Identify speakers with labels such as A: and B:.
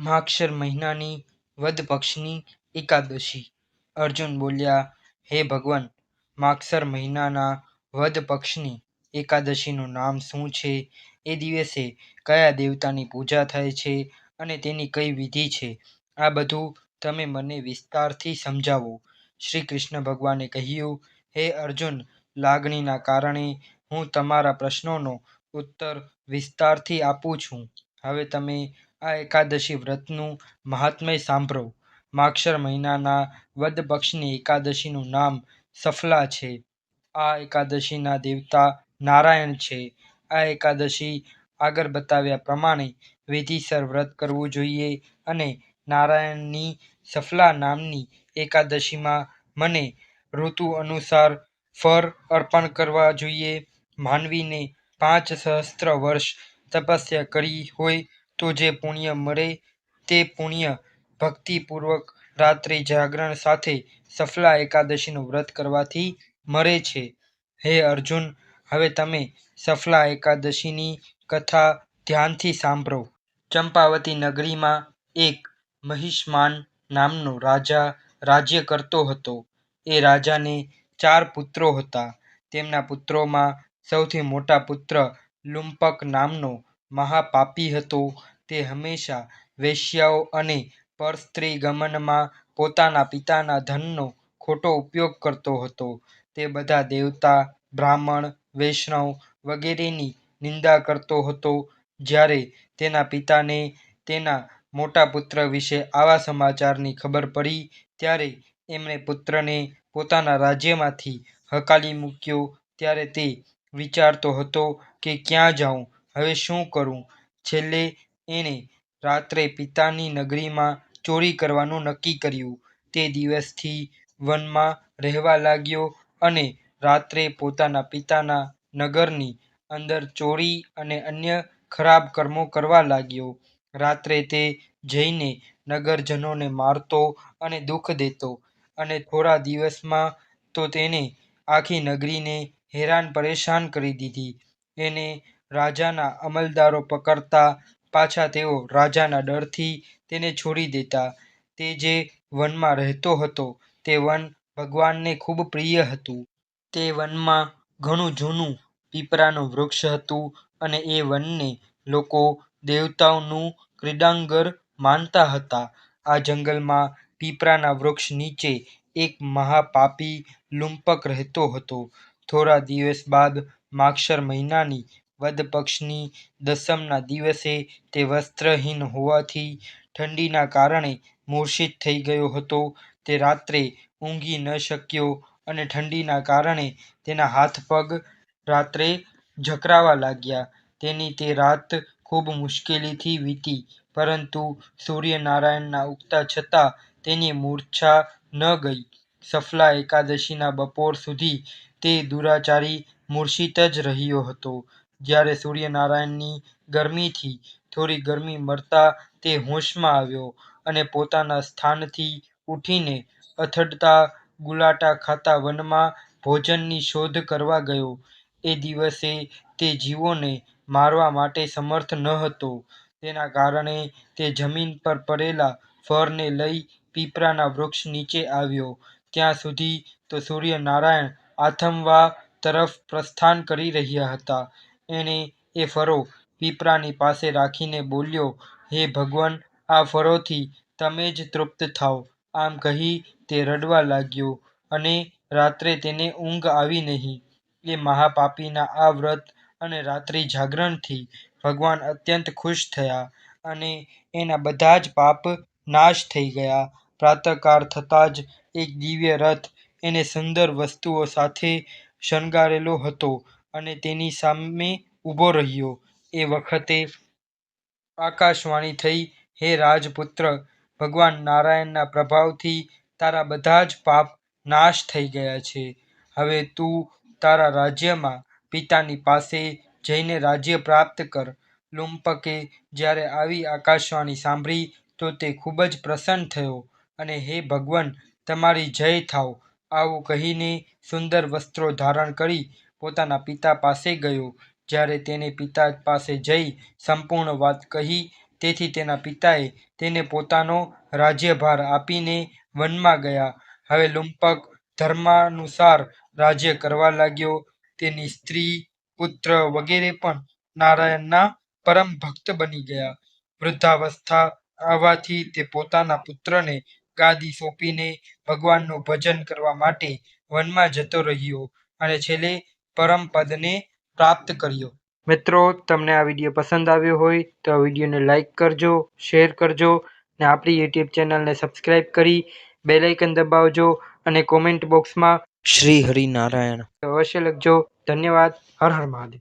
A: માગશર મહિનાની વદ પક્ષની એકાદશી. અર્જુન બોલ્યા, હે ભગવાન, માક્ષર મહિનાના વદ પક્ષની એકાદશીનું નામ શું છે? એ દિવસે કયા દેવતાની પૂજા થાય છે અને તેની કઈ વિધિ છે? આ બધું તમે મને વિસ્તારથી સમજાવો. શ્રી કૃષ્ણ ભગવાને કહ્યું, હે અર્જુન, લાગણીના કારણે હું તમારા પ્રશ્નોનો ઉત્તર વિસ્તારથી આપું છું. હવે તમે આ એકાદશી વ્રતનું મહાત્મ્ય સાંભળો. માક્ષર મહિનાના વદ પક્ષની એકાદશીનું નામ સફલા છે. આ એકાદશીના દેવતા નારાયણ છે. આ એકાદશી આગળ બતાવ્યા પ્રમાણે વિધિસર વ્રત કરવું જોઈએ અને નારાયણની સફલા નામની એકાદશીમાં મને ઋતુ અનુસાર ફર અર્પણ કરવા જોઈએ. માનવીને પાંચ સહસ્ત્ર વર્ષ તપસ્યા કરી હોય તો જે પુણ્ય મળે તે પુણ્ય ભક્તિપૂર્વક રાત્રિ જાગરણ સાથે સફલા એકાદશીનું વ્રત કરવાથી મળે છે. હે અર્જુન, હવે તમે સફલા એકાદશીની કથા ધ્યાનથી સાંભળો. ચંપાવતી નગરીમાં એક મહિષ્માન નામનો રાજા રાજ્ય કરતો હતો. એ રાજાને ચાર પુત્રો હતા. તેમના પુત્રોમાં સૌથી મોટા પુત્ર લુંપક નામનો મહાપાપી હતો. તે હંમેશા વેશ્યાઓ અને પરસ્ત્રી ગમનમાં પોતાના પિતાના ધનનો ખોટો ઉપયોગ કરતો હતો. તે બધા દેવતા, બ્રાહ્મણ, વૈષ્ણવ વગેરેની નિંદા કરતો હતો. જ્યારે તેના પિતાને તેના મોટા પુત્ર વિશે આવા સમાચારની ખબર પડી, ત્યારે એમણે પુત્રને પોતાના રાજ્યમાંથી હકાલી મૂક્યો. ત્યારે તે વિચારતો હતો કે ક્યાં જાઉં? હવે શું કરું? છેલ્લે એણે રાત્રે પિતાની નગરીમાં ચોરી કરવાનું નક્કી કર્યું. તે દિવસથી વનમાં રહેવા લાગ્યો અને રાત્રે પોતાના પિતાના નગરની અંદર ચોરી અને અન્ય ખરાબ કર્મો કરવા લાગ્યો. રાત્રે તે જઈને નગરજનોને મારતો અને દુઃખ દેતો અને થોડા દિવસમાં તો તેને આખી નગરીને હેરાન પરેશાન કરી દીધી. એને રાજાના અમલદારો પકડતા પાછા તેઓ રાજાના ડરથી તેને છોડી દેતા. તે જે વનમાં રહેતો હતો, તે વન ભગવાનને ખૂબ પ્રિય હતું. તે વનમાં ઘણું જૂનું પીપળાનું વૃક્ષ હતું અને એ વનને લોકો દેવતાઓનું ક્રીડાંગર માનતા હતા. આ જંગલમાં પીપળાના વૃક્ષ નીચે એક મહાપાપી લુંપક રહેતો હતો. થોડા દિવસ બાદ માક્ષર મહિનાની વદ પક્ષની દસમના દિવસે તે વસ્ત્રહીન હોવાથી ઠંડીના કારણે મૂર્છિત થઈ ગયો હતો. તે રાત્રે ઊંઘી ન શક્યો અને ઠંડીના કારણે તેના હાથ પગ રાત્રે ઝકરાવા લાગ્યા. તેની તે રાત ખૂબ મુશ્કેલીથી વીતી, પરંતુ સૂર્યનારાયણના ઉગતા છતાં તેની મૂર્છા ન ગઈ. સફલા એકાદશીના બપોર સુધી તે દુરાચારી મૂર્છિત જ રહ્યો હતો. જ્યારે સૂર્યનારાયણની ગરમીથી થોડી ગરમી મળતા તે હોશમાં આવ્યો અને પોતાના સ્થાનથી ઊઠીને અથડતા ગુલાટા ખાતા વનમાં ભોજનની શોધ કરવા ગયો. એ દિવસે તે જીવોને મારવા માટે સમર્થ ન હતો. તેના કારણે તે જમીન પર પડેલા ફળને લઈ પીપળાના વૃક્ષ નીચે આવ્યો. ત્યાં સુધી તો સૂર્યનારાયણ આથમવા તરફ પ્રસ્થાન કરી રહ્યા હતા. એણે એ ફરો પીપળાની પાસે રાખીને બોલ્યો, હે ભગવાન, આ ફરોથી તમે જ તૃપ્ત થાઓ આમ કહી તે રડવા લાગ્યો અને રાત્રે તેને ઊંઘ આવી નહીં. એ મહાપાપીના આ વ્રત અને રાત્રિ જાગરણથી ભગવાન અત્યંત ખુશ થયા અને એના બધા જ પાપ નાશ થઈ ગયા. પ્રાતઃકાળ થતાં જ એક દિવ્ય રથ એને સુંદર વસ્તુઓ સાથે શણગારેલો હતો. અને તેની સામે ઊભો રહ્યો. એ વખતે આકાશવાણી થઈ, હે રાજપુત્ર, ભગવાન નારાયણના પ્રભાવથી તારા બધા જ પાપ નાશ થઈ ગયા છે. હવે તું તારા રાજ્યમાં પિતાની પાસે જઈને રાજ્ય પ્રાપ્ત કર. લુંપકે જ્યારે આવી આકાશવાણી સાંભળી, તો તે ખૂબ જ પ્રસન્ન થયો અને, હે ભગવાન, તમારી જય થાવ. આવું કહીને સુંદર વસ્ત્રો ધારણ કરી પોતાના પિતા પાસે ગયો જ્યારે તેને પિતા પાસે જઈ સંપૂર્ણ વાત કહી તેથી તેના પિતાએ તેને પોતાનો રાજ્યભાર આપીને વનમાં ગયા. હવે લુંપક ધર્માનુસાર રાજ્ય કરવા લાગ્યો. તેની સ્ત્રી, પુત્ર વગેરે પણ નારાયણના પરમ ભક્ત બની ગયા. વૃદ્ધાવસ્થા આવવાથી તે પોતાના પુત્રને ગાદી સોંપીને ભગવાનનું ભજન કરવા માટે વનમાં જતો રહ્યો અને છેલ્લે પરમપદને પ્રાપ્ત કર્યો. મિત્રો તમને આ વીડિયો પસંદ આવ્યો હોય તો આ વિડીયોને લાઇક કરજો, શેર કરજો ને આપણી યુટ્યુબ ચેનલને સબસ્ક્રાઈબ કરી બેલાઇકન દબાવજો અને કોમેન્ટ બોક્સમાં શ્રી હરિનારાયણ અવશ્ય લખજો. ધન્યવાદ. હર હર મહાદેવ.